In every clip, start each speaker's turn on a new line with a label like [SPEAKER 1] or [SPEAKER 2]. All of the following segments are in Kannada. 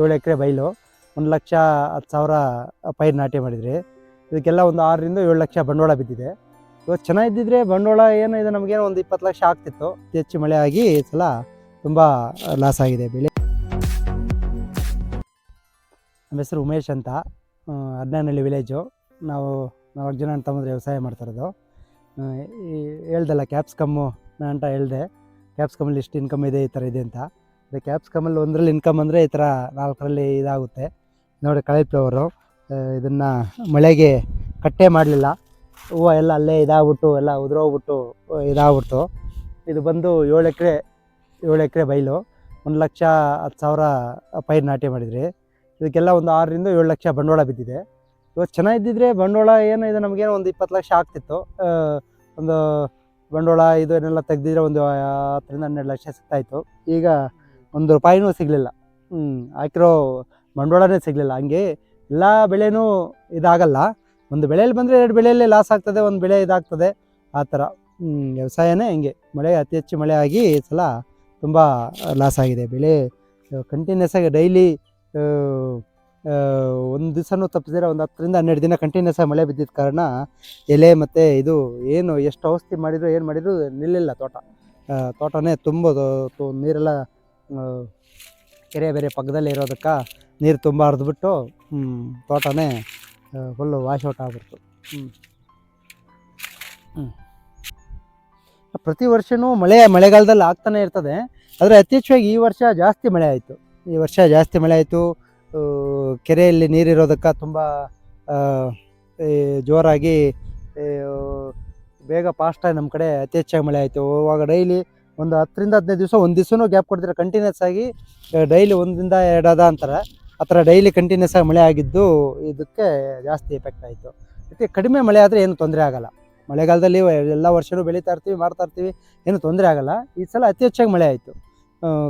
[SPEAKER 1] ಏಳು ಎಕರೆ ಬೈಲು, ಒಂದು ಲಕ್ಷ ಹತ್ತು ಸಾವಿರ ಪೈರು ನಾಟಿ ಮಾಡಿದ್ರಿ. ಇದಕ್ಕೆಲ್ಲ ಒಂದು ಆರರಿಂದ ಏಳು ಲಕ್ಷ ಬಂಡವಾಳ ಬಿದ್ದಿದೆ. ಇವತ್ತು ಚೆನ್ನಾಗಿದ್ದಿದ್ರೆ ಬಂಡವಾಳ ಏನು ಇದೆ ನಮಗೇನು ಒಂದು ಇಪ್ಪತ್ತು ಲಕ್ಷ ಆಗ್ತಿತ್ತು. ಅತಿ ಹೆಚ್ಚು ಮಳೆ ಆಗಿ ಈ ಸಲ ತುಂಬ ಲಾಸ್ ಆಗಿದೆ ಬೆಳೆ. ನಮ್ಮ ಹೆಸರು ಉಮೇಶ್ ಅಂತ. ಹದಿನಾನಹಳ್ಳಿ ವಿಲೇಜು ನಾವು ನಾಲ್ಕು ಜನ ತಮ್ಮದ್ರೆ ವ್ಯವಸಾಯ ಮಾಡ್ತಾಯಿರೋದು ಈ ಹೇಳ್ದಲ್ಲ ಕ್ಯಾಪ್ಸ್ಕಮ್ಮು ನಾನು ಅಂತ ಹೇಳಿದೆ. ಕ್ಯಾಪ್ಸ್ಕಮ್ಮಲ್ಲಿ ಇಷ್ಟು ಇನ್ಕಮ್ ಇದೆ ಈ ಥರ ಇದೆ ಅಂತ. ಅದೇ ಕ್ಯಾಪ್ಸ್ಕಮಲ್ಲಿ ಒಂದರಲ್ಲಿ ಇನ್ಕಮ್ ಅಂದರೆ ಈ ಥರ ನಾಲ್ಕರಲ್ಲಿ ಇದಾಗುತ್ತೆ. ನೋಡಿ ಕಳೆ ಫ್ಲವರು ಇದನ್ನು ಮಳೆಗೆ ಕಟ್ಟೆ ಮಾಡಲಿಲ್ಲ. ಹೂವು ಎಲ್ಲ ಅಲ್ಲೇ ಇದಾಗ್ಬಿಟ್ಟು, ಎಲ್ಲ ಉದುರೋಗ್ಬಿಟ್ಟು ಇದಾಗ್ಬಿಡ್ತು. ಇದು ಬಂದು ಏಳು ಎಕರೆ ಏಳು ಎಕರೆ ಬೈಲು. ಒಂದು ಲಕ್ಷ ಹತ್ತು ಸಾವಿರ ಪೈರು ನಾಟಿ ಮಾಡಿದ್ರಿ. ಇದಕ್ಕೆಲ್ಲ ಒಂದು ಆರರಿಂದ ಏಳು ಲಕ್ಷ ಬಂಡವಾಳ ಬಿದ್ದಿದೆ. ಇವತ್ತು ಚೆನ್ನಾಗಿದ್ದಿದ್ರೆ ಬಂಡವಾಳ ಏನು ಇದು, ನಮಗೇನೋ ಒಂದು ಇಪ್ಪತ್ತು ಲಕ್ಷ ಆಗ್ತಿತ್ತು. ಒಂದು ಬಂಡವಾಳ ಇದುನೆಲ್ಲ ತೆಗೆದಿದ್ರೆ ಒಂದು ಹತ್ತರಿಂದ ಹನ್ನೆರಡು ಲಕ್ಷ ಸಿಗ್ತಾಯಿತ್ತು ಈಗ ಒಂದು ರೂಪಾಯಿನೂ ಸಿಗಲಿಲ್ಲ. ಹಾಕಿರೋ ಬಂಡವಾಳನೇ ಸಿಗಲಿಲ್ಲ. ಹಂಗೆ ಎಲ್ಲ ಬೆಳೆನೂ ಇದಾಗಲ್ಲ. ಒಂದು ಬೆಳೆಯಲ್ಲಿ ಬಂದರೆ ಎರಡು ಬೆಳೆಯಲ್ಲೇ ಲಾಸ್ ಆಗ್ತದೆ, ಒಂದು ಬೆಳೆ ಇದಾಗ್ತದೆ. ಆ ಥರ. ವ್ಯವಸಾಯನೇ ಹಿಂಗೆ. ಮಳೆ, ಅತಿ ಹೆಚ್ಚು ಮಳೆ ಆಗಿ ಈ ಸಲ ತುಂಬ ಲಾಸ್ ಆಗಿದೆ. ಬೆಳೆ ಕಂಟಿನ್ಯೂಸ್ ಆಗಿ ಡೈಲಿ ಒಂದು ದಿವಸನೂ ತಪ್ಪಿಸಿದ್ರೆ ಒಂದು ಹತ್ತರಿಂದ ಹನ್ನೆರಡು ದಿನ ಕಂಟಿನ್ಯೂಸ್ ಆಗಿ ಮಳೆ ಬಿದ್ದಿದ್ದ ಕಾರಣ ಎಲೆ ಮತ್ತು ಇದು ಏನು, ಎಷ್ಟು ಔಷಧಿ ಮಾಡಿದ್ರು, ಏನು ಮಾಡಿದ್ರು ನಿಲ್ಲಿಲ್ಲ ತೋಟ. ತೋಟನೇ ತುಂಬೋದು, ತು- ನೀರೆಲ್ಲ ಕೆರೆ ಬೇರೆ ಪಕ್ಕದಲ್ಲೇ ಇರೋದಕ್ಕೆ ನೀರು ತುಂಬ ಹರಿದ್ಬಿಟ್ಟು ತೋಟನೇ ಫುಲ್ಲು ವಾಶ್ ಔಟ್ ಆಗ್ಬಿಡ್ತು. ಹ್ಞೂ ಪ್ರತಿ ವರ್ಷವೂ ಮಳೆ, ಮಳೆಗಾಲದಲ್ಲಿ ಆಗ್ತಾನೆ ಇರ್ತದೆ. ಆದರೆ ಅತಿ ಹೆಚ್ಚಾಗಿ ಈ ವರ್ಷ ಜಾಸ್ತಿ ಮಳೆ ಆಯಿತು. ಈ ವರ್ಷ ಜಾಸ್ತಿ ಮಳೆ ಆಯಿತು. ಕೆರೆಯಲ್ಲಿ ನೀರಿರೋದಕ್ಕೆ ತುಂಬ ಜೋರಾಗಿ ಬೇಗ ಪಾಸ್ಟಾಗಿ ನಮ್ಮ ಕಡೆ ಅತಿ ಹೆಚ್ಚಾಗಿ ಮಳೆ ಆಯಿತು. ಅವಾಗ ಡೈಲಿ ಒಂದು ಹತ್ತರಿಂದ ಹದಿನೈದು ದಿವಸ ಒಂದು ದಿವಸನೂ ಗ್ಯಾಪ್ ಕೊಡ್ತಾರೆ? ಕಂಟಿನ್ಯೂಸ್ ಆಗಿ ಡೈಲಿ ಒಂದಿಂದ ಎರಡದ ಅಂತಾರೆ. ಆ ಥರ ಡೈಲಿ ಕಂಟಿನ್ಯೂಸ್ ಆಗಿ ಮಳೆ ಆಗಿದ್ದು ಇದಕ್ಕೆ ಜಾಸ್ತಿ ಎಫೆಕ್ಟ್ ಆಯಿತು. ಮತ್ತು ಕಡಿಮೆ ಮಳೆ ಆದರೆ ಏನು ತೊಂದರೆ ಆಗಲ್ಲ. ಮಳೆಗಾಲದಲ್ಲಿ ಎಲ್ಲ ವರ್ಷವೂ ಬೆಳೀತಾ ಇರ್ತೀವಿ, ಮಾಡ್ತಾ ಇರ್ತೀವಿ, ಏನು ತೊಂದರೆ ಆಗಲ್ಲ. ಈ ಸಲ ಅತಿ ಹೆಚ್ಚಾಗಿ ಮಳೆ ಆಯಿತು.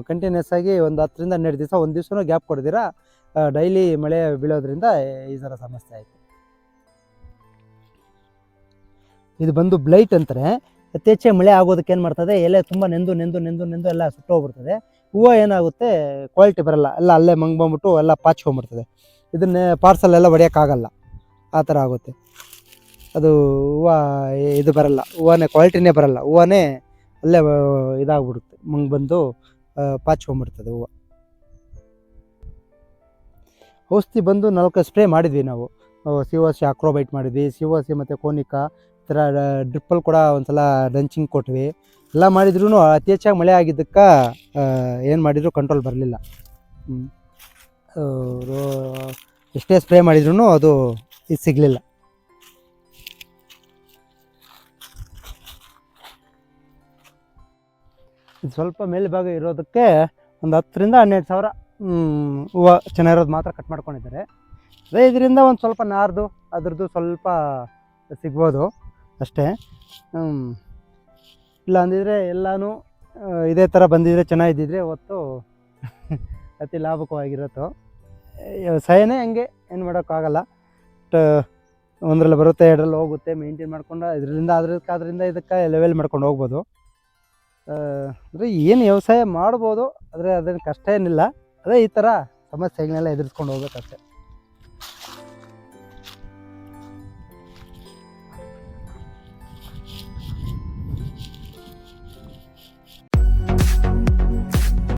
[SPEAKER 1] ಕಂಟಿನ್ಯೂಸ್ ಆಗಿ ಒಂದು ಹತ್ತರಿಂದ ಹನ್ನೆರಡು ದಿವಸ ಒಂದು ದಿವಸನೂ ಗ್ಯಾಪ್ ಕೊಡ್ದಿರ? ಡೈಲಿ ಮಳೆ ಬೀಳೋದ್ರಿಂದ ಈ ಥರ ಸಮಸ್ಯೆ ಆಯಿತು. ಇದು ಬಂದು ಬ್ಲೈಟ್ ಅಂತಾರೆ. ಹೆಚ್ಚೆ ಮಳೆ ಆಗೋದಕ್ಕೆ ಏನು ಮಾಡ್ತದೆ, ಎಲೆ ತುಂಬ ನೆಂದು ನೆಂದು ನೆಂದು ನೆಂದು ಎಲ್ಲ ಸುಟ್ಟೋಗ್ಬಿಡ್ತದೆ. ಹೂವು ಏನಾಗುತ್ತೆ ಕ್ವಾಲಿಟಿ ಬರಲ್ಲ. ಎಲ್ಲ ಅಲ್ಲೇ ಮಂಗ್ ಬಂದ್ಬಿಟ್ಟು ಎಲ್ಲ ಪಾಚ್ಕೊಂಬಿಡ್ತದೆ ಇದನ್ನೇ ಪಾರ್ಸಲ್ ಎಲ್ಲ ಹೊಡೆಯೋಕ್ಕಾಗಲ್ಲ ಆ ಥರ ಆಗುತ್ತೆ. ಅದು ಹೂವು ಇದು ಬರಲ್ಲ. ಹೂವನೇ ಕ್ವಾಲಿಟಿನೇ ಬರಲ್ಲ. ಹೂವನೇ ಅಲ್ಲೇ ಇದಾಗ್ಬಿಡುತ್ತೆ. ಮಂಗ್ ಬಂದು ಪಾಚ್ಕೊಂಡ್ಬಿಡ್ತದೆ ಹೂವು. ಔಷಧಿ ಬಂದು ನಾಲ್ಕು ಸ್ಪ್ರೇ ಮಾಡಿದ್ವಿ ನಾವು. ಸಿ ಓ ಸಿ ಅಕ್ರೋಬೈಟ್ ಮಾಡಿದ್ವಿ. ಸಿ ಓ ಸಿ ಮತ್ತು ಕೋನಿಕಾ ಥರ ಡ್ರಿಪ್ಪಲ್ಲಿ ಕೂಡ ಒಂದ್ಸಲ ಡಂಚಿಂಗ್ ಕೊಟ್ವಿ. ಎಲ್ಲ ಮಾಡಿದ್ರೂ ಅತಿ ಹೆಚ್ಚಾಗಿ ಮಳೆ ಆಗಿದ್ದಕ್ಕೆ ಏನು ಮಾಡಿದ್ರು ಕಂಟ್ರೋಲ್ ಬರಲಿಲ್ಲ. ಎಷ್ಟೇ ಸ್ಪ್ರೇ ಮಾಡಿದ್ರೂ ಅದು ಇದು ಸಿಗಲಿಲ್ಲ. ಇದು ಸ್ವಲ್ಪ ಮೇಲ್ಭಾಗ ಇರೋದಕ್ಕೆ ಒಂದು ಹತ್ತರಿಂದ ಹನ್ನೆರಡು ಸಾವಿರ ಹೂವು ಚೆನ್ನಾಗಿರೋದು ಮಾತ್ರ ಕಟ್ ಮಾಡ್ಕೊಂಡಿದ್ದಾರೆ. ಅದೇ ಇದರಿಂದ ಒಂದು ಸ್ವಲ್ಪ ನಾರ್ದು, ಅದ್ರದ್ದು ಸ್ವಲ್ಪ ಸಿಗ್ಬೋದು. ಅಷ್ಟೇ. ಇಲ್ಲ ಅಂದಿದ್ರೆ ಎಲ್ಲನೂ ಇದೇ ಥರ ಬಂದಿದ್ರೆ ಚೆನ್ನಾಗಿದ್ದಿದ್ರೆ ಅವತ್ತು ಅತಿ ಲಾಭಕವಾಗಿರತ್ತು. ವ್ಯವಸಾಯನೇ ಹಂಗೆ, ಏನು ಮಾಡೋಕ್ಕಾಗಲ್ಲ. ಬಟ್ ಒಂದರಲ್ಲಿ ಬರುತ್ತೆ, ಎರಡರಲ್ಲಿ ಹೋಗುತ್ತೆ ಮೇಂಟೈನ್ ಮಾಡ್ಕೊಂಡು, ಇದರಿಂದ ಅದಕ್ಕೆ ಅದರಿಂದ ಇದಕ್ಕೆ ಲೆವೆಲ್ ಮಾಡ್ಕೊಂಡು ಹೋಗ್ಬೋದು. ಅಂದರೆ ಏನು ವ್ಯವಸಾಯ ಮಾಡ್ಬೋದು, ಆದರೆ ಅದೇನು ಕಷ್ಟ ಏನಿಲ್ಲ. ಅದೇ ಈ ಥರ ಸಮಸ್ಯೆಗಳನ್ನೆಲ್ಲ ಎದುರಿಸ್ಕೊಂಡು ಹೋಗ್ಬೇಕಷ್ಟೆ.